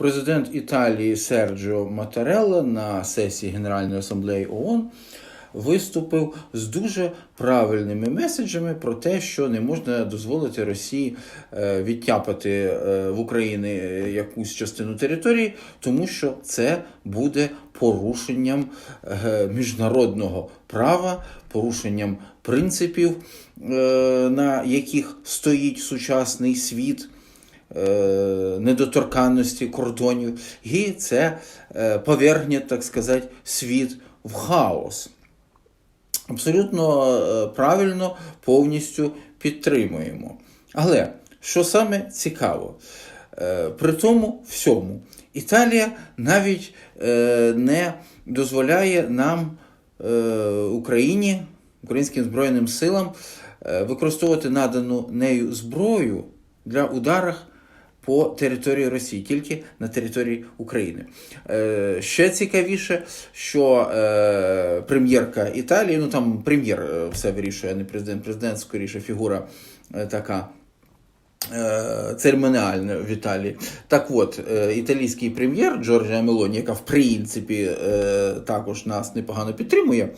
Президент Італії Серджіо Матарелла на сесії Генеральної асамблеї ООН виступив з дуже правильними меседжами про те, що не можна дозволити Росії е, відтяпати е, в Україні якусь частину території, тому що це буде порушенням е, міжнародного права, порушенням принципів, е, на яких стоїть сучасний світ. Недоторканності кордонів, і це е, повергне, так сказати, світ в хаос. Абсолютно е, правильно, повністю підтримуємо. Але що саме цікаво, е, при тому всьому, Італія навіть не дозволяє нам, Україні, українським Збройним силам, використовувати надану нею зброю для ударів по території Росії, тільки на території України. Е, ще цікавіше, що е, прем'єрка Італії, ну там прем'єр е, все вирішує, а не президент, президент скоріше фігура е, така. е, Церемоніальна в Італії. Так от, е, італійський прем'єр Джорджія Мелоні, яка в принципі також нас непогано підтримує,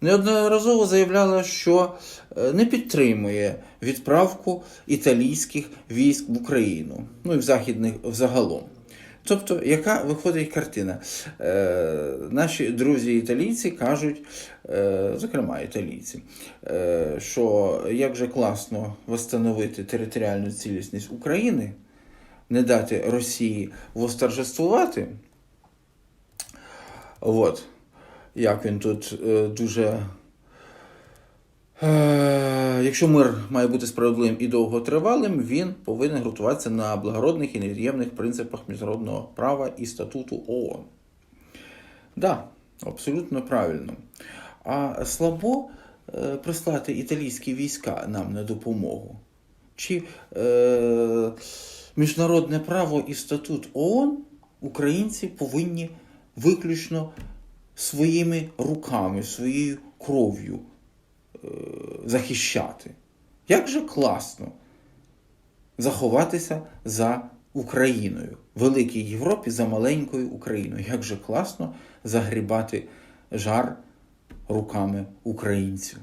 неодноразово заявляла, що е, не підтримує відправку італійських військ в Україну, ну і в західних взагалом. Тобто, яка виходить картина? Е, наші друзі італійці кажуть, е, зокрема італійці, е, що як же класно встановити територіальну цілісність України, не дати Росії восторжествувати. От. Як він тут е, дуже. Е, якщо мир має бути справедливим і довготривалим, він повинен ґрунтуватися на благородних і невід'ємних принципах міжнародного права і статуту ООН. Да, абсолютно правильно. А слабо е, прислати італійські війська нам на допомогу. Чи е, міжнародне право і статут ООН українці повинні виключно своїми руками, своєю кров'ю е, захищати. Як же класно заховатися за Україною, великій Європі за маленькою Україною. Як же класно загрібати жар руками українців.